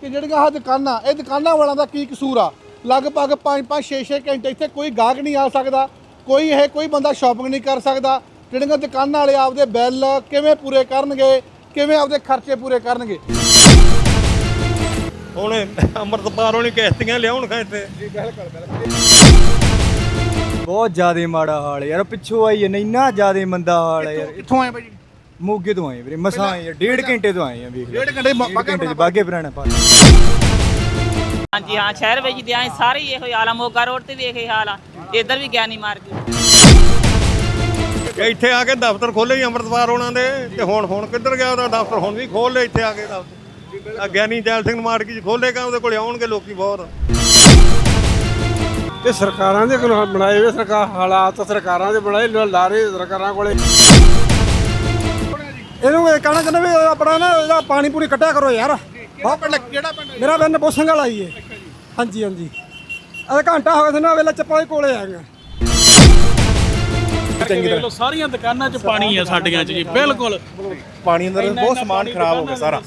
ਕਿ ਜਿਹੜੀਆਂ ਆਹ ਦੁਕਾਨਾਂ ਇਹ ਦੁਕਾਨਾਂ ਵਾਲਿਆਂ ਦਾ ਕੀ ਕਸੂਰ ਆ? ਲਗਭਗ 5-5 6-6 ਘੰਟੇ ਇੱਥੇ ਕੋਈ ਗਾਹਕ ਨਹੀਂ ਆ ਸਕਦਾ ਕੋਈ ਇਹ ਕੋਈ ਬੰਦਾ ਸ਼ਾਪਿੰਗ ਨਹੀਂ ਕਰ ਸਕਦਾ। ਜਿਹੜੀਆਂ ਦੁਕਾਨਾਂ ਵਾਲੇ ਆਪਦੇ ਬਿੱਲ ਕਿਵੇਂ ਪੂਰੇ ਕਰਨਗੇ ਕਿਵੇਂ ਆਪਦੇ ਖਰਚੇ ਪੂਰੇ ਕਰਨਗੇ? ਹੁਣ ਅੰਮ੍ਰਿਤਪਾਲ ਹੋਣੀ ਕਿਸ਼ਤੀਆਂ ਲਿਆਉਣ ਖਾ ਇੱਥੇ ਬਹੁਤ ਜ਼ਿਆਦਾ ਮਾੜਾ ਹਾਲ ਯਾਰ ਪਿੱਛੋਂ ਆਈ ਇੰਨਾ ਜ਼ਿਆਦਾ ਮੰਦਾ ਹਾਲ ਹੈ ਯਾਰ। ਕਿੱਥੋਂ ਆਏ ਭਾਜੀ ਮੋਗੇ ਤੋਂ ਆਏ ਵੀਰੇ ਮਸਾਂ ਆਏ ਆ ਡੇਢ ਘੰਟੇ ਤੋਂ ਆਏ ਆ ਵੇਖ ਲਓ ਡੇਢ ਘੰਟੇ ਮ- ਘੰਟੇ ਚ ਬਾਗੇ ਪੁਰਾਣਾ ਪਾ ਹਾਂਜੀ ਹਾਂ ਸ਼ਹਿਰ ਵਿੱਚ ਦੇ ਆਏ ਸਾਰੇ ਹੀ ਇਹੋ ਹੀ ਹਾਲ ਆ ਮੋਗਾ ਰੋਡ ਤੇ ਵੀ ਇਹੋ ਹੀ ਹਾਲ ਆ ਇੱਧਰ ਵੀ ਗਿਆਨੀ ਮਾਰਕੀਟ ਇੱਥੇ ਆ ਕੇ ਦਫ਼ਤਰ ਖੋਲੇ ਹੀ ਅੰਮ੍ਰਿਤਪਾਲ ਹੋਣਾ ਦੇ ਤੇ ਹੁਣ ਹੁਣ ਕਿੱਧਰ ਗਿਆ ਉਹਦਾ ਦਫ਼ਤਰ? ਹੁਣ ਵੀ ਖੋਲ ਇੱਥੇ ਆ ਕੇ ਦਫ਼ਤਰ। ਆ ਗਿਆਨੀ ਜੈਲ ਸਿੰਘ ਮਾਰਕੀ ਚ ਖੋਲੇਗਾ ਉਹਦੇ ਕੋਲੇ ਆਉਣਗੇ ਲੋਕੀ ਬਹੁਤ। ਤੇ ਸਰਕਾਰਾਂ ਦੇ ਕੋਲ ਬਣਾਏ ਹੋਏ ਸਰਕਾਰ ਹਾਲਾਤ ਸਰਕਾਰਾਂ ਦੇ ਬਣਾਏ ਲ- ਲਾਰੇ ਸਰਕਾਰਾਂ ਕੋਲੇ। ਇਹਨੂੰ ਇਹ ਕਹਿਣਾ ਚਾਹੁੰਦਾ ਵੀ ਆਪਣਾ ਨਾ ਇਹਦਾ ਪਾਣੀ ਪੂਰੀ ਕੱਟਿਆ ਕਰੋ ਯਾਰ। ਬਹੁਤ ਪਿੰਡ ਕਿਹੜਾ ਪਿੰਡ ਮੇਰਾ ਪਿੰਡ ਬੋਸੰਗ ਵਾਲਾ ਹੀ ਹੈ ਹਾਂਜੀ ਹਾਂਜੀ। ਅਰੇ ਘੰਟਾ ਹੋ ਗਿਆ ਸੀ ਨਾ ਵੇਲੇ ਚੱਪਲਾਂ ਦੇ ਕੋਲੇ ਆਏਗਾ ਦੇਖ ਲਓ ਸਾਰੀਆਂ ਦੁਕਾਨਾਂ 'ਚ ਪਾਣੀ ਆ ਸਾਡੀਆਂ 'ਚ ਜੀ ਬਿਲਕੁਲ। ਪਾਣੀ ਅੰਦਰ ਬਹੁਤ ਸਮਾਨ ਖਰਾਬ ਹੋ ਗਿਆ ਸਾਰਾ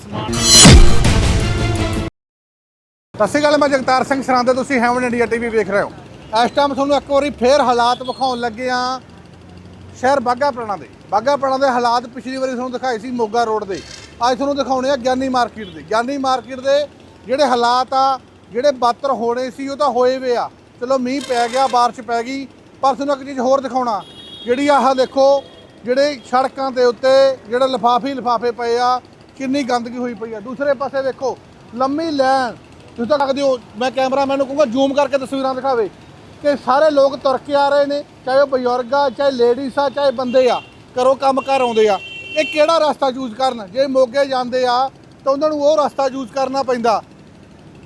ਸਤਿ ਸ਼੍ਰੀ ਅਕਾਲ ਮੈਂ ਜਗਤਾਰ ਸਿੰਘ ਸਰਾਂਦੇ ਤੁਸੀਂ ਹੈਵਨ ਇੰਡੀਆ ਟੀਵੀ ਵੇਖ ਰਹੇ ਹੋ। ਇਸ ਟਾਈਮ ਤੁਹਾਨੂੰ ਇੱਕ ਵਾਰੀ ਫੇਰ ਹਾਲਾਤ ਵਿਖਾਉਣ ਲੱਗੇ ਆ ਸ਼ਹਿਰ ਬਾਗਾ ਪੁਰਾਣਾ ਦੇ। ਬਾਗਾ ਪੁਰਾਣਾ ਦੇ ਹਾਲਾਤ ਪਿਛਲੀ ਵਾਰੀ ਤੁਹਾਨੂੰ ਦਿਖਾਏ ਸੀ ਮੋਗਾ ਰੋਡ ਦੇ। ਅੱਜ ਤੁਹਾਨੂੰ ਦਿਖਾਉਣੇ ਆ ਗਿਆਨੀ ਮਾਰਕੀਟ ਦੇ। ਗਿਆਨੀ ਮਾਰਕੀਟ ਦੇ ਜਿਹੜੇ ਹਾਲਾਤ ਆ, ਜਿਹੜੇ ਬਾਤਰ ਹੋਣੇ ਸੀ, ਉਹ ਤਾਂ ਹੋਏ ਵੇ ਆ। ਚਲੋ ਮੀਂਹ ਪੈ ਗਿਆ, ਬਾਰਿਸ਼ ਪੈ ਗਈ, ਪਰ ਤੁਹਾਨੂੰ ਇੱਕ ਚੀਜ਼ ਹੋਰ ਦਿਖਾਉਣਾ। ਜਿਹੜੀ ਆਹ ਦੇਖੋ, ਜਿਹੜੇ ਸੜਕਾਂ ਦੇ ਉੱਤੇ ਜਿਹੜੇ ਲਿਫਾਫੇ ਲਿਫਾਫੇ ਪਏ ਆ, ਕਿੰਨੀ ਗੰਦਗੀ ਹੋਈ ਪਈ ਆ। ਦੂਸਰੇ ਪਾਸੇ ਦੇਖੋ, ਲੰਮੀ ਲਾਈਨ। ਤੁਸੀਂ ਤਾਂ ਲੱਗਦੇ ਹੋ, ਮੈਂ ਕੈਮਰਾਮੈਨ ਨੂੰ ਕਹੂੰਗਾ, ਜ਼ੂਮ ਕਰਕੇ ਤਸਵੀਰਾਂ ਦਿਖਾਵੇ ਕਿ ਸਾਰੇ ਲੋਕ ਤੁਰ ਕੇ ਆ ਰਹੇ ਨੇ, ਚਾਹੇ ਉਹ ਬਜ਼ੁਰਗ ਆ, ਚਾਹੇ ਲੇਡੀਜ਼ ਆ, ਚਾਹੇ ਬੰਦੇ ਆ। ਘਰੋਂ ਕੰਮ ਕਰ ਆਉਂਦੇ ਆ। ਇਹ ਕਿਹੜਾ ਰਸਤਾ ਯੂਜ਼ ਕਰਨ? ਜੇ ਮੋਗੇ ਜਾਂਦੇ ਆ, ਤਾਂ ਉਹਨਾਂ ਨੂੰ ਉਹ ਰਸਤਾ ਯੂਜ਼ ਕਰਨਾ ਪੈਂਦਾ।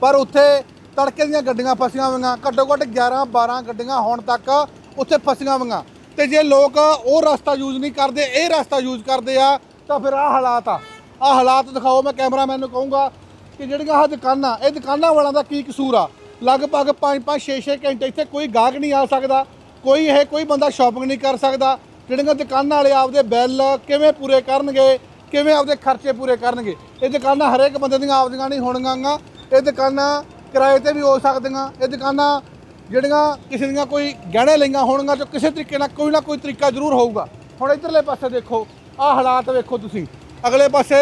ਪਰ ਉੱਥੇ ਤੜਕੇ ਦੀਆਂ ਗੱਡੀਆਂ ਫਸੀਆਂ ਹੋਈਆਂ। ਘੱਟੋ ਘੱਟ 11 12 ਗੱਡੀਆਂ ਹੁਣ ਤੱਕ ਉੱਥੇ ਫਸੀਆਂ ਹੋਈਆਂ। ਤੇ ਜੇ ਲੋਕ ਉਹ ਰਸਤਾ ਯੂਜ਼ ਨਹੀਂ ਕਰਦੇ, ਇਹ ਰਸਤਾ ਯੂਜ਼ ਕਰਦੇ ਆ, ਤਾਂ ਫਿਰ ਆਹ ਹਾਲਾਤ ਆ। ਆਹ ਹਾਲਾਤ ਦਿਖਾਓ, ਮੈਂ ਕੈਮਰਾਮੈਨ ਨੂੰ ਕਹੂੰਗਾ ਕਿ ਜਿਹੜੀਆਂ ਆਹ ਦੁਕਾਨਾਂ, ਇਹ ਦੁਕਾਨਾਂ ਵਾਲਿਆਂ ਦਾ ਕੀ ਕਸੂਰ ਆ? ਲਗਭਗ 5-5 6-6 ਘੰਟੇ ਇੱਥੇ ਕੋਈ ਗਾਹਕ ਨਹੀਂ ਆ ਸਕਦਾ। ਕੋਈ ਇਹ, ਕੋਈ ਬੰਦਾ ਸ਼ਾਪਿੰਗ ਨਹੀਂ ਕਰ ਸਕਦਾ। ਜਿਹੜੀਆਂ ਦੁਕਾਨਾਂ ਵਾਲੇ ਆਪਦੇ ਬਿੱਲ ਕਿਵੇਂ ਪੂਰੇ ਕਰਨਗੇ, ਕਿਵੇਂ ਆਪਦੇ ਖਰਚੇ ਪੂਰੇ ਕਰਨਗੇ, ਇਹ ਦੁਕਾਨਾਂ ਹਰੇਕ ਬੰਦੇ ਦੀਆਂ ਆਪਦੀਆਂ ਨਹੀਂ ਹੋਣਗੀਆਂ। ਇਹ ਦੁਕਾਨਾਂ ਕਿਰਾਏ ਤੇ ਵੀ ਹੋ ਸਕਦੀਆਂ। ਇਹ ਦੁਕਾਨਾਂ ਜਿਹੜੀਆਂ ਕਿਸੇ ਦੀਆਂ ਕੋਈ ਗਹਿਣੇ ਲਈਆਂ ਹੋਣਗੀਆਂ, ਜੋ ਕਿਸੇ ਤਰੀਕੇ ਨਾਲ ਕੋਈ ਨਾ ਕੋਈ ਤਰੀਕਾ ਜ਼ਰੂਰ ਹੋਊਗਾ। ਹੁਣ ਇਧਰਲੇ ਪਾਸੇ ਦੇਖੋ, ਆਹ ਹਾਲਾਤ ਵੇਖੋ ਤੁਸੀਂ। ਅਗਲੇ ਪਾਸੇ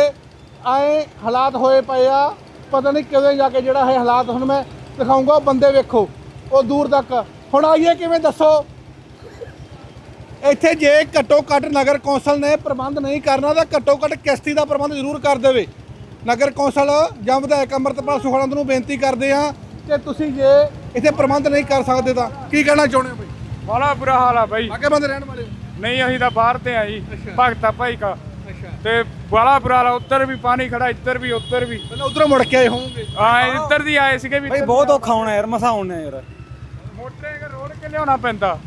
ਆਏ ਹਾਲਾਤ ਹੋਏ ਪਏ ਆ, ਪਤਾ ਨਹੀਂ ਕਿਵੇਂ ਜਾ ਕੇ ਜਿਹੜਾ ਇਹ ਹਾਲਾਤ ਹੁਣ ਮੈਂ ਦਿਖਾਊਂਗਾ, ਬੰਦੇ ਵੇਖੋ, ਉਹ ਦੂਰ ਤੱਕ। ਹੁਣ ਆਈਏ ਕਿਵੇਂ ਦੱਸੋ? ਇੱਥੇ ਜੇ ਘੱਟੋ ਘੱਟ ਨਗਰ ਕੌਂਸਲ ਨੇ ਪ੍ਰਬੰਧ ਨਹੀਂ ਕਰਨਾ ਤਾਂ ਘੱਟੋ ਘੱਟ ਕਿਸ਼ਤੀ ਦਾ ਪ੍ਰਬੰਧ ਜ਼ਰੂਰ ਕਰ ਦੇਵੇ। ਨਗਰ ਕੌਂਸਲ ਜਾਂ ਵਿਧਾਇਕ ਅੰਮ੍ਰਿਤਪਾਲ ਸੁਖਾਨੰਦ ਨੂੰ ਬੇਨਤੀ ਕਰਦੇ ਆ ਕਿ ਤੁਸੀਂ ਜੇ ਇੱਥੇ ਪ੍ਰਬੰਧ ਨਹੀਂ ਕਰ ਸਕਦੇ ਤਾਂ ਕੀ ਕਹਿਣਾ ਚਾਹੁੰਦੇ ਹੋ ਬਈ? ਬੜਾ ਬੁਰਾ ਹਾਲ ਆ ਬਾਈ। ਬਾਗੇ ਬੰਦੇ ਰਹਿਣ ਵਾਲੇ ਹੋ। ਨਹੀਂ ਅਸੀਂ ਤਾਂ ਬਾਹਰ ਤੇ ਆ ਜੀ। ਭਗਤਾ ਭਾਈ ਕਾ। ਤੇ ਬੜਾ ਬੁਰਾ ਹਾਲ ਆ, ਉੱਧਰ ਵੀ ਪਾਣੀ ਖੜਾ ਇੱਧਰ ਵੀ ਉੱਧਰ ਵੀ। ਪਹਿਲਾਂ ਉਧਰੋਂ ਮੁੜ ਕੇ ਆਏ ਹੋਵੋਗੇ। ਆ ਇੱਧਰ ਦੀ ਆਏ ਸੀਗੇ ਵੀ ਭਾਈ ਬਹੁਤ ਔਖਾ ਹੋਣਾ ਯਾਰ ਮਸਾ ਆਉਣਾ ਯਾਰ। ਮੋਟਰੇ ਰੋਡ ਕੇ ਲਿਆਉਣਾ ਪੈਂਦਾ।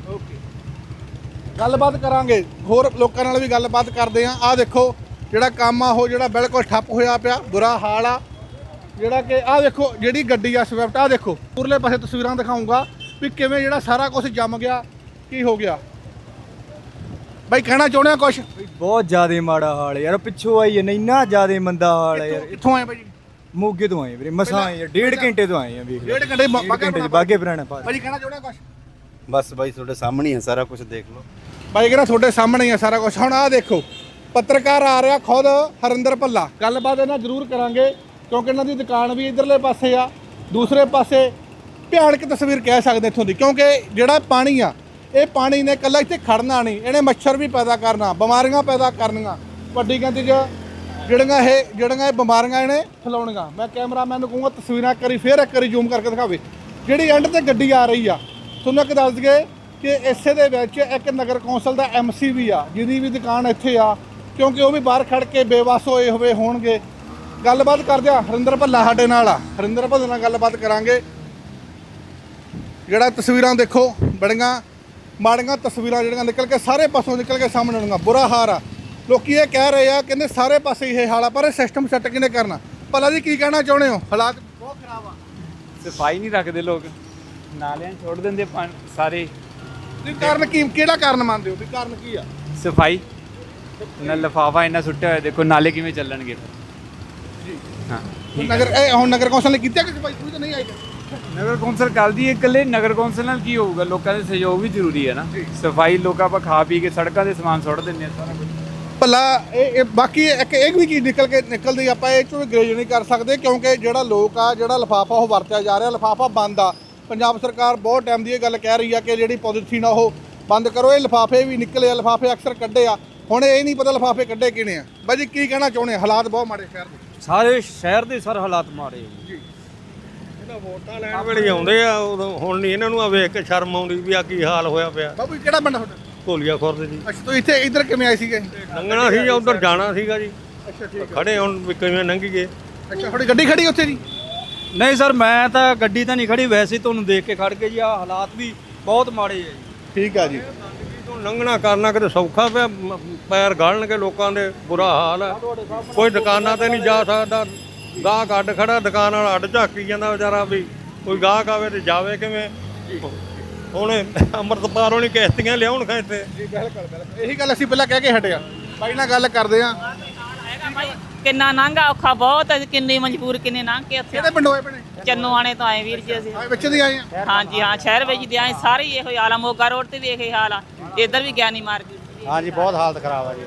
ਗੱਲਬਾਤ ਕਰਾਂਗੇ। ਹੋਰ ਲੋਕਾਂ ਨਾਲ ਵੀ ਗੱਲਬਾਤ ਕਰਦੇ ਆ। ਆਹ ਦੇਖੋ ਜਿਹੜਾ ਕੰਮ ਆ ਉਹ ਜਿਹੜਾ ਬਿਲਕੁਲ ਠੱਪ ਹੋਇਆ ਪਿਆ ਬੁਰਾ ਹਾਲ ਆ। ਜਿਹੜਾ ਕਿ ਆਹ ਦੇਖੋ ਜਿਹੜੀ ਗੱਡੀ ਆ ਸਵਿਫਟ ਆਹ ਦੇਖੋ ਉਰਲੇ ਪਾਸੇ ਤਸਵੀਰਾਂ ਦਿਖਾਉਂਗਾ ਵੀ ਕਿਵੇਂ ਜਿਹੜਾ ਸਾਰਾ ਕੁਝ ਜੰਮ ਗਿਆ ਕੀ ਹੋ ਗਿਆ। ਬਾਈ ਕਹਿਣਾ ਚਾਹੁੰਦੇ ਆ ਕੁਝ ਬਹੁਤ ਜ਼ਿਆਦਾ ਮਾੜਾ ਹਾਲ ਹੈ ਯਾਰ ਪਿੱਛੋਂ ਆਈ ਹੈ ਇੰਨਾ ਜ਼ਿਆਦਾ ਮੰਦਾ ਹਾਲ ਹੈ ਯਾਰ। ਕਿੱਥੋਂ ਆਏ ਬਾਈ? ਮੋਗੇ ਤੋਂ ਆਏ ਵੀਰੇ ਮਸਾਂ ਆਏ ਆ ਡੇਢ ਘੰਟੇ ਤੋਂ ਆਏ ਆ ਵੇਖ ਲਓ। ਡੇਢ ਘੰਟੇ ਡੇਢ ਘੰਟੇ ਬਾਗੇ ਪੁਰਾਣਾ ਪਾ ਬਾਈ ਕਹਿਣਾ ਚਾਹੁੰਦੇ ਆ ਕੁਝ ਬਸ ਬਾਈ ਤੁਹਾਡੇ ਸਾਹਮਣੇ ਹੈ ਸਾਰਾ ਕੁਝ ਦੇਖ ਲਓ। ਬਾਈ ਕਹਿੰਦਾ ਤੁਹਾਡੇ ਸਾਹਮਣੇ ਹੀ ਆ ਸਾਰਾ ਕੁਝ ਹੁਣ ਆਹ ਦੇਖੋ, ਪੱਤਰਕਾਰ ਆ ਰਿਹਾ ਖੁਦ ਹਰਿੰਦਰ ਭੱਲਾ। ਗੱਲਬਾਤ ਇਹਨਾਂ ਜ਼ਰੂਰ ਕਰਾਂਗੇ, ਕਿਉਂਕਿ ਇਹਨਾਂ ਦੀ ਦੁਕਾਨ ਵੀ ਇਧਰਲੇ ਪਾਸੇ ਆ, ਦੂਸਰੇ ਪਾਸੇ ਭਿਆਨਕ ਤਸਵੀਰ ਕਹਿ ਸਕਦੇ ਇੱਥੋਂ ਦੀ, ਕਿਉਂਕਿ ਜਿਹੜਾ ਪਾਣੀ ਆ, ਇਹ ਪਾਣੀ ਨੇ ਇਕੱਲਾ ਇੱਥੇ ਖੜਨਾ ਨਹੀਂ, ਇਹਨੇ ਮੱਛਰ ਵੀ ਪੈਦਾ ਕਰਨਾ, ਬਿਮਾਰੀਆਂ ਪੈਦਾ ਕਰਨੀਆਂ। ਵੱਡੀ ਗਿਣਤੀ 'ਚ ਜਿਹੜੀਆਂ ਇਹ ਜਿਹੜੀਆਂ ਇਹ ਬਿਮਾਰੀਆਂ ਇਹਨੇ ਫੈਲਾਉਣੀਆਂ। ਮੈਂ ਕੈਮਰਾਮੈਨ ਨੂੰ ਕਹੂੰਗਾ ਤਸਵੀਰਾਂ ਕਰੀ ਫੇਰ ਇੱਕ ਵਾਰੀ ਜ਼ੂਮ ਕਰਕੇ ਦਿਖਾਵੇ। ਜਿਹੜੀ ਐਂਡ ਤੇ ਗੱਡੀ ਆ ਰਹੀ ਆ, ਤੁਹਾਨੂੰ ਇੱਕ ਦੱਸ ਦਈਏ ਕਿ ਇਸੇ ਦੇ ਵਿੱਚ ਇੱਕ ਨਗਰ ਕੌਂਸਲ ਦਾ ਐਮਸੀ ਵੀ ਆ, ਜਿਹਦੀ ਵੀ ਦੁਕਾਨ ਇੱਥੇ ਆ, ਕਿਉਂਕਿ ਉਹ ਵੀ ਬਾਹਰ ਖੜ ਕੇ ਬੇਵਸ ਹੋਏ ਹੋਏ ਹੋਣਗੇ। ਗੱਲਬਾਤ ਕਰਦੇ ਆ ਹਰਿੰਦਰ ਭੱਲਾ ਸਾਡੇ ਨਾਲ ਆ। ਹਰਿੰਦਰ ਭੱਲੇ ਨਾਲ ਗੱਲਬਾਤ ਕਰਾਂਗੇ। ਜਿਹੜਾ ਤਸਵੀਰਾਂ ਦੇਖੋ, ਬੜੀਆਂ ਮਾੜੀਆਂ ਤਸਵੀਰਾਂ ਜਿਹੜੀਆਂ ਨਿਕਲ ਕੇ ਸਾਰੇ ਪਾਸੋਂ ਨਿਕਲ ਕੇ ਸਾਹਮਣੇ ਆਉਣਗੀਆਂ, ਬੁਰਾ ਹਾਲ ਆ। ਲੋਕੀ ਇਹ ਕਹਿ ਰਹੇ ਆ, ਕਹਿੰਦੇ ਸਾਰੇ ਪਾਸੇ ਇਹ ਹਾਲ ਆ, ਪਰ ਇਹ ਸਿਸਟਮ ਸੈੱਟ ਕਿਨੇ ਕਰਨਾ? ਭਲਾ ਜੀ, ਕੀ ਕਹਿਣਾ ਚਾਹੁੰਦੇ ਹੋ? ਹਾਲਾਤ ਬਹੁਤ ਖਰਾਬ ਆ। ਸਫ਼ਾਈ ਨਹੀਂ ਰੱਖਦੇ ਲੋਕ। ਨਾਲਿਆਂ 'ਚ ਛੋੜ ਦਿੰਦੇ ਪਾਣੀ ਸਾਰੇ। ਤੁਸੀਂ ਕਾਰਨ ਕੀ ਕਿਹੜਾ ਕਾਰਨ ਮੰਨਦੇ ਹੋ? ਵੀ ਕਾਰਨ ਕੀ ਆ? ਸਫ਼ਾਈ। ਨਾ ਲਫਾਫਾ ਇੰਨਾ ਸੁੱਟਿਆ ਹੋਇਆ ਦੇਖੋ ਨਾਲੇ ਕਿਵੇਂ ਚੱਲਣਗੇ। ਜੀ। ਹਾਂ ਨਗਰ ਇਹ ਹੁਣ ਨਗਰ ਕੌਂਸਲ ਨੇ ਕੀਤਾ ਕਿ ਸਫ਼ਾਈ? ਕੋਈ ਤਾਂ ਨਹੀਂ ਆਈ ਨਗਰ ਕੌਂਸਲ ਕਰਦੀ ਹੈ ਇਕੱਲੇ ਨਗਰ ਕੌਂਸਲ ਨਾਲ ਕੀ ਹੋਊਗਾ? ਲੋਕਾਂ ਦੇ ਸਹਿਯੋਗ ਵੀ ਜ਼ਰੂਰੀ ਹੈ ਨਾ। ਸਫ਼ਾਈ ਲੋਕਾਂ ਆਪਾਂ ਖਾ ਪੀ ਕੇ ਸੜਕਾਂ ਤੇ ਸਮਾਨ ਸੁੱਟ ਦਿੰਦੇ ਆ ਸਾਰਾ ਕੁਝ ਭਲਾ ਇਹ ਇਹ ਬਾਕੀ ਇੱਕ ਇੱਕ ਵੀ ਚੀਜ਼ ਨਿਕਲ ਕੇ ਨਿਕਲਦੀ ਆਪਾਂ ਇਹ ਚੋਂ ਗ੍ਰੇਜ ਨਹੀਂ ਕਰ ਸਕਦੇ ਕਿਉਂਕਿ ਜਿਹੜਾ ਲੋਕ ਆ ਜਿਹੜਾ ਲਫਾਫਾ ਉਹ ਵਰਤਿਆ ਜਾ ਰਿਹਾ ਲਫਾਫਾ ਬੰਦ ਆ। ਪੰਜਾਬ ਸਰਕਾਰ ਬਹੁਤ ਟਾਈਮ ਦੀ ਇਹ ਗੱਲ ਕਹਿ ਰਹੀ ਆ ਕਿ ਜਿਹੜੀ ਪੋਲੀਥੀਨ ਆ ਉਹ ਬੰਦ ਕਰੋ। ਇਹ ਲਫਾਫੇ ਵੀ ਨਿਕਲੇ ਆ ਲਫਾਫੇ ਅਕਸਰ ਕੱਢੇ ਆ। ਹੁਣ ਇਹ ਨਹੀਂ ਪਤਾ ਲਫਾਫੇ ਕੱਢੇ ਕਿਨੇ ਆ। ਬਾਈ ਜੀ ਕੀ ਕਹਿਣਾ ਚਾਹੁੰਦੇ ਆ? ਹਾਲਾਤ ਬਹੁਤ ਮਾੜੇ ਸ਼ਹਿਰ ਦੇ ਸਾਰੇ ਸ਼ਹਿਰ ਦੇ ਸਰ ਹਾਲਾਤ ਮਾੜੇ ਆ। ਜੀ। ਇਹਨਾਂ ਵੋਟਾਂ ਲੈਣ ਵੇਲੇ ਆਉਂਦੇ ਆ ਉਦੋਂ ਹੁਣ ਨਹੀਂ ਇਹਨਾਂ ਨੂੰ ਆ ਵੇਖ ਕੇ ਸ਼ਰਮ ਆਉਂਦੀ ਵੀ ਆ ਕੀ ਹਾਲ ਹੋਇਆ ਪਿਆ। ਬਾਬੂ ਜੀ, ਕਿਹੜਾ ਪਿੰਡ ਆ ਤੁਹਾਡਾ? ਢੋਲੀਆ ਖੁਰਦ ਜੀ। ਅੱਛਾ ਤੁਸੀਂ ਇੱਥੇ ਇੱਧਰ ਕਿਵੇਂ ਆਏ ਸੀਗੇ? ਲੰਘਣਾ ਸੀ ਜਾਂ ਉਧਰ ਜਾਣਾ ਸੀਗਾ ਜੀ। ਅੱਛਾ ਠੀਕ ਖੜੇ ਹੁਣ ਵੀ ਕਿਵੇਂ ਲੰਘੀਏ ਅੱਛਾ ਤੁਹਾਡੀ ਗੱਡੀ ਖੜੀ ਉੱਥੇ ਜੀ? ਨਹੀਂ ਸਰ ਮੈਂ ਤਾਂ ਗੱਡੀ ਤਾਂ ਨਹੀਂ ਖੜੀ ਵੈਸੇ ਹੀ ਤੁਹਾਨੂੰ ਦੇਖ ਕੇ ਖੜ ਕੇ ਜੀ ਆ ਹਾਲਾਤ ਵੀ ਬਹੁਤ ਮਾੜੇ ਆ ਜੀ। ਠੀਕ ਆ ਜੀ। ਤੋਂ ਲੰਘਣਾ ਕਰਨਾ ਕਿਤੇ ਸੌਖਾ ਪਿਆ ਮ- ਪੈਰ ਗਾਲਣਗੇ ਲੋਕਾਂ ਦੇ ਬੁਰਾ ਹਾਲ ਹੈ ਕੋਈ ਦੁਕਾਨਾਂ ਤੇ ਨਹੀਂ ਜਾ ਸਕਦਾ ਗਾਹਕ ਅੱਡ ਖੜਾ ਦੁਕਾਨ ਵਾਲਾ ਅੱਡ ਝਾਕੀ ਜਾਂਦਾ ਵਿਚਾਰਾ ਵੀ ਕੋਈ ਗਾਹਕ ਆਵੇ ਤੇ ਜਾਵੇ ਕਿਵੇਂ? ਹੁਣ ਅੰਮ੍ਰਿਤਪਾਲ ਹੋਣੀ ਕਿਸ਼ਤੀਆਂ ਲਿਆਉਣ ਖਾ ਇੱਥੇ ਬਿਲਕੁਲ ਬਿਲਕੁਲ। ਇਹੀ ਗੱਲ ਅਸੀਂ ਪਹਿਲਾਂ ਕਹਿ ਕੇ ਹਟੇ ਆ। ਬਾਈ ਨਾਲ ਗੱਲ ਕਰਦੇ ਆ। ਹੈਗਾ ਭਾਈ ਕਿੰਨਾ ਨਾਂਗਾ ਔਖਾ ਬਹੁਤ ਹੈ ਕਿੰਨੀ ਮਜਬੂਰ ਕਿੰਨੇ ਲੰਘ ਕੇ ਉੱਥੇ ਕਿਹੜੇ ਪਿੰਡੋਂ ਆਏ ਭੈਣੇ? ਚੰਨੂ ਆਣੇ ਤੋਂ ਆਏ ਵੀਰ ਜੀ ਅਸੀਂ। ਆਏ ਵਿੱਚ ਦੀ ਆਏ ਆ? ਹਾਂਜੀ ਹਾਂ ਸ਼ਹਿਰ ਵਿੱਚ ਦੇ ਆਏ ਸਾਰੇ ਹੀ ਇਹੋ ਹੀ ਹਾਲ ਆ ਮੋਗਾ ਰੋਡ ਤੇ ਵੀ ਇਹੋ ਹੀ ਹਾਲ ਆ। ਇੱਧਰ ਵੀ ਗਿਆਨੀ ਮਾਰਕੀਟ ਹਾਂਜੀ ਬਹੁਤ ਹਾਲਤ ਖਰਾਬ ਆ ਜੀ।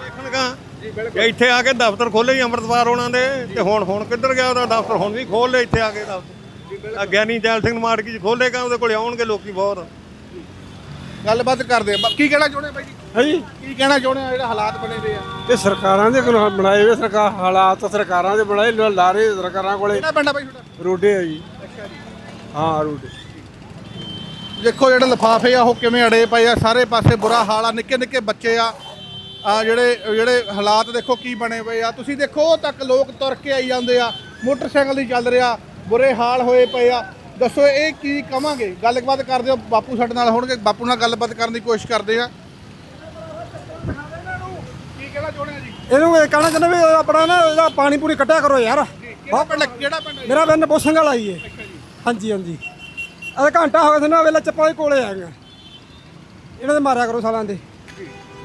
ਦੇਖਣਗਾ ਜੇ ਇੱਥੇ ਆ ਕੇ ਦਫ਼ਤਰ ਖੋਲੇ ਹੀ ਅੰਮ੍ਰਿਤਪਾਲ ਉਹਨਾਂ ਦੇ ਤੇ ਹੁਣ ਹੁਣ ਕਿੱਧਰ ਗਿਆ ਉਹਦਾ ਦਫ਼ਤਰ? ਹੁਣ ਵੀ ਖੋਲ ਇੱਥੇ ਆ ਕੇ ਦਫ਼ਤਰ। ਆ ਗਿਆਨੀ ਜੈਲ ਸਿੰਘ ਮਾਰਕੀ ਚ ਖੋਲੇਗਾ ਉਹਦੇ ਕੋਲੇ ਆਉਣਗੇ ਲੋਕੀ ਬਹੁਤ। ਗੱਲਬਾਤ ਕਰਦੇ ਆ। ਕੀ ਕਹਿਣਾ ਚਾਹੁੰਦੇ ਆ ਬਾਈ ਜੀ? ਹਾਂਜੀ। ਕੀ ਕਹਿਣਾ ਚਾਹੁੰਦੇ ਆ ਜਿਹੜੇ ਹਾਲਾਤ ਬਣੇ ਹੋਏ ਆ? ਤੇ ਸਰਕਾਰਾਂ ਦੇ ਕੋਲ ਬਣਾਏ ਹੋਏ ਸਰਕਾਰ ਹਾਲਾਤ ਸਰਕਾਰਾਂ ਦੇ ਬਣਾਏ ਲ- ਲਾਰੇ ਸਰਕਾਰਾਂ ਕੋਲੇ। ਕਿਹੜਾ ਪਿੰਡ ਆ ਬਾਈ ਤੁਹਾਡਾ? ਰੋਡੇ ਆ ਜੀ। ਹਾਂ ਰੋਡੇ। ਦੇਖੋ ਜਿਹੜੇ ਲਫਾਫੇ ਆ ਉਹ ਕਿਵੇਂ ਅੜੇ ਪਏ ਆ ਸਾਰੇ ਪਾਸੇ ਬੁਰਾ ਹਾਲ ਆ ਨਿੱਕੇ ਨਿੱਕੇ ਬੱਚੇ ਆ। ਆ ਜਿਹੜੇ ਜਿਹੜੇ ਹਾਲਾਤ ਦੇਖੋ ਕੀ ਬਣੇ ਪਏ ਆ। ਤੁਸੀਂ ਦੇਖੋ ਉਹ ਤੱਕ ਲੋਕ ਤੁਰ ਕੇ ਆਈ ਜਾਂਦੇ ਆ। ਮੋਟਰਸਾਈਕਲ ਦੀ ਚੱਲ ਰਿਹਾ ਬੁਰੇ ਹਾਲ ਹੋਏ ਪਏ ਆ। ਦੱਸੋ ਇਹ ਕੀ ਕਵਾਂਗੇ? ਗੱਲਬਾਤ ਕਰਦੇ ਹੋ ਬਾਪੂ ਸਾਡੇ ਨਾਲ ਹੋਣਗੇ ਬਾਪੂ ਨਾਲ ਗੱਲਬਾਤ ਕਰਨ ਦੀ ਕੋਸ਼ਿਸ਼ ਕਰਦੇ ਆ। ਕੀ ਕਹਿਣਾ ਚਾਹੁੰਦੇ ਆ ਜੀ ਇਹਨੂੰ ਇਹ ਕਹਿਣਾ ਚਾਹੁੰਦਾ ਵੀ ਆਪਣਾ ਨਾ ਇਹਦਾ ਪਾਣੀ ਪੂਰੀ ਕੱਢਿਆ ਕਰੋ ਯਾਰ। ਕਿਹੜਾ ਪਿੰਡ ਕਿਹੜਾ ਪਿੰਡ? ਮੇਰਾ ਪਿੰਡ ਬੋਸੰਗ ਵਾਲਾ ਹੀ ਹੈ ਹਾਂਜੀ ਹਾਂਜੀ। ਅਰੇ ਘੰਟਾ ਹੋ ਗਿਆ ਸਾਨੂੰ ਵੇਲੇ ਚੱਪਲਾਂ ਦੇ ਕੋਲੇ ਆ। ਗਏ ਇਹਨਾਂ ਦੇ ਮਾਰਿਆ ਕਰੋ ਸਾਲਾਂ ਦੇ।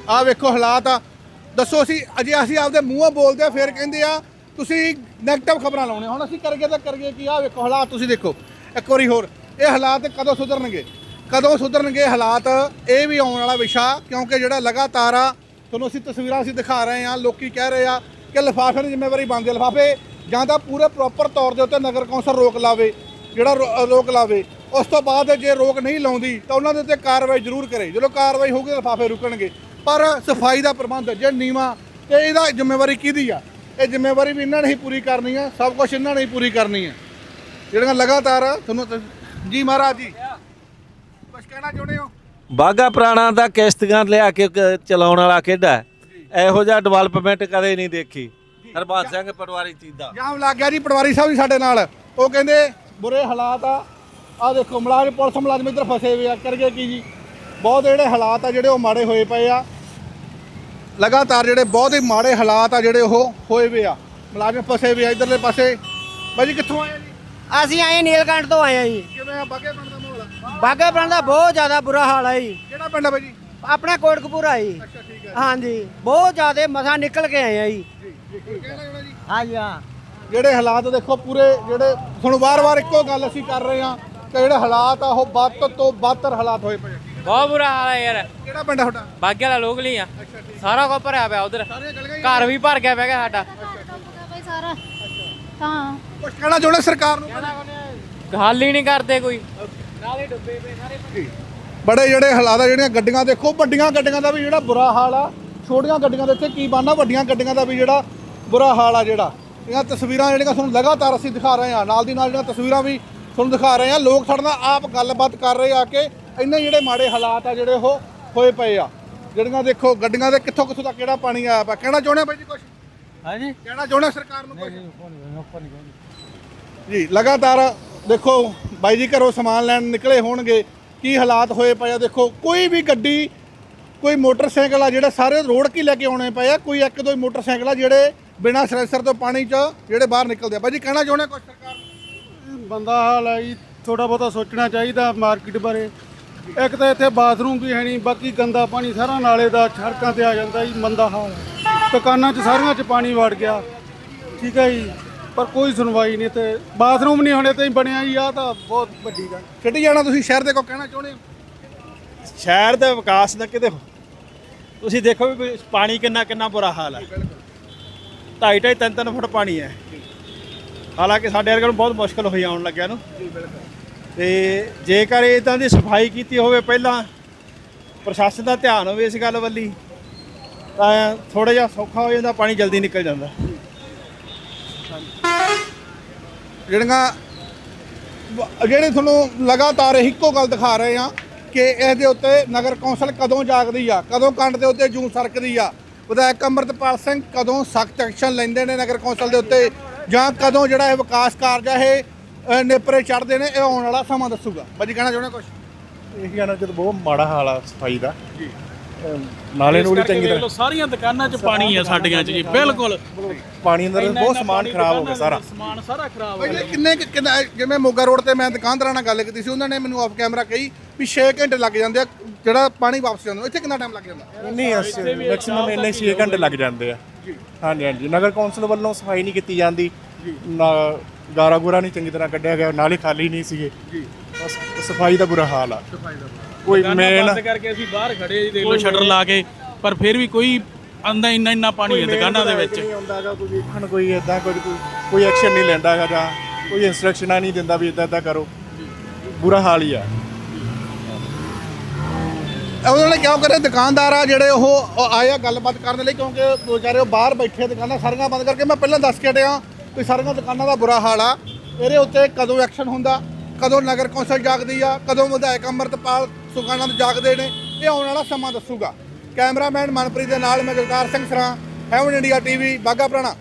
ਆ ਵੇਖੋ ਹਾਲਾਤ ਆ। ਦੱਸੋ ਅਸੀਂ ਅਜੇ ਅਸੀਂ ਆਪਦੇ ਮੂੰਹੋਂ ਬੋਲਦੇ ਆ ਫਿਰ ਕਹਿੰਦੇ ਆ ਤੁਸੀਂ 네ਗੇਟਿਵ ਖਬਰਾਂ ਲਾਉਣੇ ਹੁਣ ਅਸੀਂ ਕਰਗੇ ਤਾਂ ਕਰਗੇ ਕੀ? ਆ ਵੇਖੋ ਹਾਲਾਤ ਤੁਸੀਂ ਦੇਖੋ। ਇੱਕ ਵਾਰੀ ਹੋਰ, ਇਹ ਹਾਲਾਤ ਕਦੋਂ ਸੁਧਰਨਗੇ? ਕਦੋਂ ਸੁਧਰਨਗੇ ਹਾਲਾਤ? ਇਹ ਵੀ ਆਉਣ ਵਾਲਾ ਵਿਸ਼ਾ, ਕਿਉਂਕਿ ਜਿਹੜਾ ਲਗਾਤਾਰ ਆ, ਤੁਹਾਨੂੰ ਅਸੀਂ ਤਸਵੀਰਾਂ ਅਸੀਂ ਦਿਖਾ ਰਹੇ ਆ ਲੋਕੀ ਕਹਿ ਰਹੇ ਆ ਕਿ ਲਿਫਾਫੇ ਦੀ ਜ਼ਿੰਮੇਵਾਰੀ ਬਣਦੀ ਹੈ। ਲਿਫਾਫੇ ਜਾਂ ਤਾਂ ਪੂਰੇ ਪ੍ਰੋਪਰ ਤੌਰ ਦੇ ਉੱਤੇ ਨਗਰ ਕੌਂਸਲ ਰੋਕ ਲਾਵੇ, ਜਿਹੜਾ ਰੋ- ਰੋਕ ਲਾਵੇ। ਉਸ ਤੋਂ ਬਾਅਦ ਜੇ ਰੋਕ ਨਹੀਂ ਲਾਉਂਦੀ, ਤਾਂ ਉਹਨਾਂ ਦੇ ਉੱਤੇ ਕਾਰਵਾਈ ਜ਼ਰੂਰ ਕਰੇ। ਜਦੋਂ ਕਾਰਵਾਈ ਹੋਊਗੀ ਤਾਂ ਲਿਫਾਫੇ ਰੁਕਣਗੇ। ਪਰ ਸਫ਼ਾਈ ਦਾ ਪ੍ਰਬੰਧ ਜੇ ਨੀਵਾ, ਤੇ ਇਹਦਾ ਜ਼ਿੰਮੇਵਾਰੀ ਕਿਹਦੀ ਆ? ਇਹ ਜ਼ਿੰਮੇਵਾਰੀ ਵੀ ਇਹਨਾਂ ਨੇ ਹੀ ਪੂਰੀ ਕਰਨੀ ਆ, ਸਭ ਕੁਝ ਇਹਨਾਂ ਨੇ ਹੀ ਪੂਰੀ ਕਰਨੀ ਆ। ਜਿਹੜੀਆਂ ਲਗਾਤਾਰ ਤੁਹਾਨੂੰ ਤ- ਜੀ ਮਹਾਰਾਜ ਜੀ। ਕੁਝ ਕਹਿਣਾ ਚਾਹੁੰਦੇ ਹੋ? ਬਾਗਾ ਪ੍ਰਾਣਾ ਦਾ ਕਿਸ਼ਤੀਆਂ ਲਿਆ ਕੇ ਕ- ਚਲਾਉਣ ਵਾਲਾ ਹੈ? ਇਹੋ ਜਿਹਾ ਡਿਵੈਲਪਮੈਂਟ ਕਦੇ ਨਹੀਂ ਦੇਖੀ। ਹਰਬੰਸ ਸਿੰਘ ਪਟਵਾਰੀ ਚੀਦਾ। ਜਾਮ ਲੱਗ ਗਿਆ ਜੀ ਪਟਵਾਰੀ ਸਾਹਿਬ ਵੀ ਸਾਡੇ ਨਾਲ। ਉਹ ਕਹਿੰਦੇ ਬੁਰੇ ਹਾਲਾਤ ਆ। ਆ ਦੇਖੋ ਮੁਲਾਜ਼ਮ ਪੁਲਿਸ ਮੁਲਾਜ਼ਮ ਇੱਧਰ ਫਸੇ ਹੋਏ ਆ ਕਰਗੇ ਕੀ ਜੀ? ਬਹੁਤ ਜਿਹੜੇ ਹਾਲਾਤ ਆ ਜਿਹੜੇ ਉਹ ਮਾੜੇ ਹੋਏ ਪਏ ਆ। ਲਗਾਤਾਰ ਜਿਹੜੇ ਬਹੁਤ ਹੀ ਮਾੜੇ ਹਾਲਾਤ ਆ ਜਿਹੜੇ ਉਹ ਹੋਏ ਵੇ ਆ। ਮੁਲਾਜ਼ਮ ਫਸੇ ਹੋਏ ਆ ਇਧਰਲੇ ਪਾਸੇ। ਬਾਈ ਜੀ ਕਿੱਥੋਂ ਆਏ ਆ ਜੀ? ਅਸੀਂ ਆਏ ਨੀਲਕੰਠ ਤੋਂ ਆਏ ਆ ਜੀ। ਕਿਵੇਂ ਆ ਬਾਗੇ ਪਿੰਡ ਦਾ ਮਾਹੌਲ ਬਾਗਾ ਪਿੰਡ ਦਾ ਬਹੁਤ ਜ਼ਿਆਦਾ ਬੁਰਾ ਹਾਲ ਹੈ ਜੀ। ਕਿਹੜਾ ਪਿੰਡ ਆ ਬਾਈ ਜੀ? ਆਪਣਾ ਕੋਟਕਪੂਰਾ ਜੀ। ਅੱਛਾ ਠੀਕ ਹੈ ਹਾਂਜੀ ਬਹੁਤ ਜ਼ਿਆਦਾ ਮਸਾ ਨਿਕਲ ਕੇ ਆਏ ਆ ਜੀ। ਹਾਂਜੀ ਹਾਂ। ਜਿਹੜੇ ਹਾਲਾਤ ਦੇਖੋ ਪੂਰੇ ਜਿਹੜੇ ਤੁਹਾਨੂੰ ਵਾਰ-ਵਾਰ ਇੱਕੋ ਗੱਲ ਅਸੀਂ ਕਰ ਰਹੇ ਆ ਕਿ ਜਿਹੜੇ ਹਾਲਾਤ ਆ ਉਹ ਵੱਧ ਤੋਂ ਬਦਤਰ ਹਾਲਾਤ ਹੋਏ ਪਏ ਬਹੁਤ ਬੁਰਾ ਹਾਲ ਹੈ ਯਾਰ। ਕਿਹੜਾ ਪਿੰਡ ਆ ਤੁਹਾਡਾ? ਬਾਗੇ ਵਾਲਾ ਲੋਕ ਲਈ ਆ। ਸਾਰਾ ਕੁਝ ਭਰਿਆ ਪਿਆ ਉਧਰ। ਘਰ ਵੀ ਭਰ ਗਿਆ ਪਿਆ ਸਾਡਾ। ਸਾਰਾ ਹਾਂ ਕੁਝ ਕਹਿਣਾ ਚਾਹੁੰਦੇ ਸਰਕਾਰ ਨੂੰ? ਹੱਲ ਹੀ ਨਹੀਂ ਕਰਦੇ ਕੋਈ। ਬੜੇ ਜਿਹੜੇ ਹਾਲਾਤ ਆ ਜਿਹੜੀਆਂ ਗੱਡੀਆਂ ਦੇਖੋ ਵੱਡੀਆਂ ਗੱਡੀਆਂ ਦਾ ਵੀ ਜਿਹੜਾ ਬੁਰਾ ਹਾਲ ਆ ਛੋਟੀਆਂ ਗੱਡੀਆਂ ਦੇ ਇੱਥੇ ਕੀ ਬਣਨਾ ਵੱਡੀਆਂ ਗੱਡੀਆਂ ਦਾ ਵੀ ਜਿਹੜਾ ਬੁਰਾ ਹਾਲ ਆ ਜਿਹੜਾ। ਇਹਨਾਂ ਤਸਵੀਰਾਂ ਜਿਹੜੀਆਂ ਤੁਹਾਨੂੰ ਲਗਾਤਾਰ ਅਸੀਂ ਦਿਖਾ ਰਹੇ ਹਾਂ ਨਾਲ ਦੀ ਨਾਲ ਜਿਹੜੀਆਂ ਤਸਵੀਰਾਂ ਵੀ ਤੁਹਾਨੂੰ ਦਿਖਾ ਰਹੇ ਹਾਂ ਲੋਕ ਸਾਡੇ ਨਾਲ ਆਪ ਗੱਲਬਾਤ ਕਰ ਰਹੇ ਆ ਕਿ ਇੰਨੇ ਜਿਹੜੇ ਮਾੜੇ ਹਾਲਾਤ ਆ ਜਿਹੜੇ ਉਹ ਹੋਏ ਪਏ ਆ। ਜਿਹੜੀਆਂ ਦੇਖੋ ਗੱਡੀਆਂ ਦੇ ਕਿੱਥੋਂ ਕਿੱਥੋਂ ਤੱਕ ਕਿਹੜਾ ਪਾਣੀ ਆਇਆ ਪਿਆ। ਕਹਿਣਾ ਚਾਹੁੰਦੇ ਆ ਬਾਈ ਜੀ ਕੁਝ ਹਾਂਜੀ। ਕਹਿਣਾ ਚਾਹੁੰਦੇ ਆ ਸਰਕਾਰ ਨੂੰ ਕੁਝ ਜੀ ਲਗਾਤਾਰ ਦੇਖੋ ਬਾਈ ਜੀ ਘਰੋਂ ਸਮਾਨ ਲੈਣ ਨਿਕਲੇ ਹੋਣਗੇ ਕੀ ਹਾਲਾਤ ਹੋਏ ਪਏ ਆ ਦੇਖੋ ਕੋਈ ਵੀ ਗੱਡੀ ਕੋਈ ਮੋਟਰਸਾਈਕਲ ਆ ਜਿਹੜਾ ਸਾਰੇ ਰੋਡ ਕੀ ਲੈ ਕੇ ਆਉਣੇ ਪਏ ਆ ਕੋਈ ਇੱਕ ਦੋ ਹੀ ਮੋਟਰਸਾਈਕਲ ਆ ਜਿਹੜੇ ਬਿਨਾਂ ਸਲੈਂਸਰ ਤੋਂ ਪਾਣੀ 'ਚ ਜਿਹੜੇ ਬਾਹਰ ਨਿਕਲਦੇ ਆ। ਬਾਈ ਜੀ ਕਹਿਣਾ ਚਾਹੁੰਦੇ ਕੁਝ ਸਰਕਾਰ ਨੂੰ? ਬੰਦਾ ਹਾਲ ਹੈ ਜੀ ਥੋੜਾ ਬਹੁਤਾ ਸੋਚਣਾ ਚਾਹੀਦਾ ਮਾਰਕੀਟ ਬਾਰੇ। ਇੱਕ ਤਾਂ ਇੱਥੇ ਬਾਥਰੂਮ ਵੀ ਹੈ ਨਹੀਂ ਬਾਕੀ ਗੰਦਾ ਪਾਣੀ ਸਾਰਾ ਨਾਲੇ ਦਾ ਸੜਕਾਂ ਤੇ ਆ ਜਾਂਦਾ ਜੀ ਮੰਦਾ ਹਾਲ ਹੈ। ਦੁਕਾਨਾਂ 'ਚ ਸਾਰੀਆਂ 'ਚ ਪਾਣੀ ਵੜ ਗਿਆ। ਠੀਕ ਹੈ ਜੀ। ਪਰ ਕੋਈ ਸੁਣਵਾਈ ਨਹੀਂ ਤੇ ਬਾਥਰੂਮ ਨਹੀਂ ਹੋਣੇ ਤੇ ਬਣਿਆ ਹੀ ਆ ਤਾਂ ਬਹੁਤ ਵੱਡੀ ਗੱਲ। ਛੱਡੀ ਜਾਣਾ ਤੁਸੀਂ ਸ਼ਹਿਰ ਦੇ ਕੋ ਕਹਿਣਾ ਚਾਹੁੰਦੇ ਹੋ? ਸ਼ਹਿਰ ਦੇ ਵਿਕਾਸ ਦਾ ਕਿਤੇ ਤੁਸੀਂ ਦੇਖੋ ਵੀ ਪਾਣੀ ਕਿੰਨਾ ਕਿੰਨਾ ਬੁਰਾ ਹਾਲ ਹੈ। ਢਾਈ ਢਾਈ ਤਿੰਨ ਤਿੰਨ ਫੁੱਟ ਪਾਣੀ ਹੈ। ਹਾਲਾਂਕਿ ਸਾਡੇ ਵਰਗੇ ਨੂੰ ਬਹੁਤ ਮੁਸ਼ਕਲ ਹੋਈ ਆਉਣ ਲੱਗਿਆ ਨੂੰ। ਤੇ ਜੇਕਰ ਇਦਾਂ ਦੀ ਸਫ਼ਾਈ ਕੀਤੀ ਹੋਵੇ ਪਹਿਲਾਂ ਪ੍ਰਸ਼ਾਸਨ ਦਾ ਧਿਆਨ ਹੋਵੇ ਇਸ ਗੱਲ ਵੱਲੀ ਤਾਂ ਥੋੜਾ ਜਿਹਾ ਸੌਖਾ ਹੋ ਜਾਂਦਾ ਪਾਣੀ ਜਲਦੀ ਨਿਕਲ ਜਾਂਦਾ। ਜਿਹੜੀਆਂ ਜਿਹੜੇ ਤੁਹਾਨੂੰ ਲਗਾਤਾਰ ਇੱਕੋ ਗੱਲ ਦਿਖਾ ਰਹੇ ਆ ਕਿ ਇਹਦੇ ਉੱਤੇ ਨਗਰ ਕੌਂਸਲ ਕਦੋਂ ਜਾਗਦੀ ਆ ਕਦੋਂ ਕੰਡ ਦੇ ਉੱਤੇ ਜੂੰ ਸਰਕਦੀ ਆ ਵਿਧਾਇਕ ਅੰਮ੍ਰਿਤਪਾਲ ਸਿੰਘ ਕਦੋਂ ਸਖਤ ਐਕਸ਼ਨ ਲੈਂਦੇ ਨੇ ਨਗਰ ਕੌਂਸਲ ਦੇ ਉੱਤੇ ਜਾਂ ਕਦੋਂ ਜਿਹੜਾ ਇਹ ਵਿਕਾਸ ਕਾਰਜ ਆ ਇਹ ਨੇਪਰੇ ਚੜਦੇ ਨੇ ਇਹ ਆਉਣ ਵਾਲਾ ਸਮਾਂ ਦੱਸੂਗਾ। ਬਾਜੀ ਕਹਿਣਾ ਚਾਹੁੰਦੇ ਕੁਝ ਇਹ ਗਾਣਾ ਜਦ ਬਹੁਤ ਮਾੜਾ ਹਾਲ ਆ ਸਫ਼ਾਈ ਦਾ ਨਾਲੇ ਨੂੰ ਵੀ ਚੰਗੀ ਤਰ੍ਹਾਂ। ਸਾਰੀਆਂ ਦੁਕਾਨਾਂ 'ਚ ਪਾਣੀ ਆ ਸਾਡੀਆਂ 'ਚ ਜੀ ਬਿਲਕੁਲ। ਪਾਣੀ ਅੰਦਰ ਬਹੁਤ ਸਮਾਨ ਖਰਾਬ ਹੋ ਗਿਆ ਸਾਰਾ। ਸਮਾਨ ਸਾਰਾ ਖਰਾਬ ਭਾਈ ਜੀ, ਕਿੰਨੇ ਕੁ- ਕਿੰਨਾ ਜਿਵੇਂ ਮੋਗਾ ਰੋਡ ਤੇ ਮੈਂ ਦੁਕਾਨਦਾਰਾਂ ਨਾਲ ਗੱਲ ਕੀਤੀ ਸੀ ਉਹਨਾਂ ਨੇ ਮੈਨੂੰ ਆਫ ਕੈਮਰਾ ਕਹੀ ਵੀ 6 ਘੰਟੇ ਲੱਗ ਜਾਂਦੇ ਆ ਜਿਹੜਾ ਪਾਣੀ ਵਾਪਸ ਜਾਂਦਾ ਇੱਥੇ ਕਿੰਨਾ ਟਾਈਮ ਲੱਗ ਜਾਂਦਾ? ਨਹੀਂ ਮੈਕਸਿਮਮ ਇੰਨੇ 6 ਘੰਟੇ ਲੱਗ ਜਾਂਦੇ ਆ। ਹਾਂਜੀ ਹਾਂਜੀ। ਨਗਰ ਕੌਂਸਲ ਵੱਲੋਂ ਸਫ਼ਾਈ ਨਹੀਂ ਕੀਤੀ ਜਾਂਦੀ। ਨਾ ਗਾਰਾ ਗੂਰਾ ਨਹੀਂ ਚੰਗੀ ਤਰ੍ਹਾਂ ਕੱਢਿਆ ਗਿਆ ਨਾਲੇ ਖਾਲੀ ਨਹੀਂ ਸੀਗੇ। ਬਸ ਸਫ਼ਾਈ ਦਾ ਬੁਰਾ ਹਾਲ ਆ। ਕੋਈ ਮੇਨ ਬੰਦ ਕਰਕੇ ਅਸੀਂ ਬਾਹਰ ਖੜੇ ਜੀ ਦੇਖ ਲਓ ਸ਼ਟਰ ਲਾ ਕੇ ਪਰ ਫਿਰ ਵੀ ਕੋਈ ਆਂਦਾ ਇੰਨਾ ਇੰਨਾ ਪਾਣੀ ਹੈ ਦੁਕਾਨਾਂ ਦੇ ਵਿੱਚ। ਨਹੀਂ ਆਉਂਦਾਗਾ ਕੋਈ ਵੇਖਣ ਕੋਈ ਇਦਾਂ ਕੋਈ ਕੋਈ- ਐਕਸ਼ਨ ਨਹੀਂ ਲੈਂਦਾਗਾ ਜਾਂ ਕੋਈ ਇਨਸਟਰਕਸ਼ਨਾਂ ਨਹੀਂ ਦਿੰਦਾ ਵੀ ਇਦਾਂ ਇਦਾਂ ਕਰੋ। ਬੁਰਾ ਹਾਲ ਹੀ ਆ। ਉਹਨਾਂ ਨੇ ਕਿਉਂ ਕਰੇ? ਦੁਕਾਨਦਾਰ ਆ ਜਿਹੜੇ ਉਹ ਉਹ ਆਏ ਆ ਗੱਲਬਾਤ ਕਰਨ ਲਈ ਕਿਉਂਕਿ ਵਿਚਾਰੇ ਉਹ ਬਾਹਰ ਬੈਠੇ ਦੁਕਾਨਾਂ ਸਾਰੀਆਂ ਬੰਦ ਕਰਕੇ ਮੈਂ ਪਹਿਲਾਂ ਦੱਸ ਕੇ ਹਟਿਆ ਵੀ ਸਾਰੀਆਂ ਦੁਕਾਨਾਂ ਦਾ ਬੁਰਾ ਹਾਲ ਆ। ਇਹਦੇ ਉੱਤੇ ਕਦੋਂ ਐਕਸ਼ਨ ਹੁੰਦਾ? ਕਦੋਂ ਨਗਰ ਕੌਂਸਲ ਜਾਗਦੀ ਆ? ਕਦੋਂ ਵਿਧਾਇਕ ਅੰਮ੍ਰਿਤਪਾਲ ਸੁਖਾਨੰਦ ਜਾਗਦੇ ਨੇ, ਇਹ ਆਉਣ ਵਾਲਾ ਸਮਾਂ ਦੱਸੂਗਾ। ਕੈਮਰਾਮੈਨ ਮਨਪ੍ਰੀਤ ਦੇ ਨਾਲ ਮੈਂ ਜਗਤਾਰ ਸਿੰਘ ਸਰਾਂ, ਹੈਵਨ ਇੰਡੀਆ ਟੀਵੀ ਬਾਗਾ ਪੁਰਾਣਾ।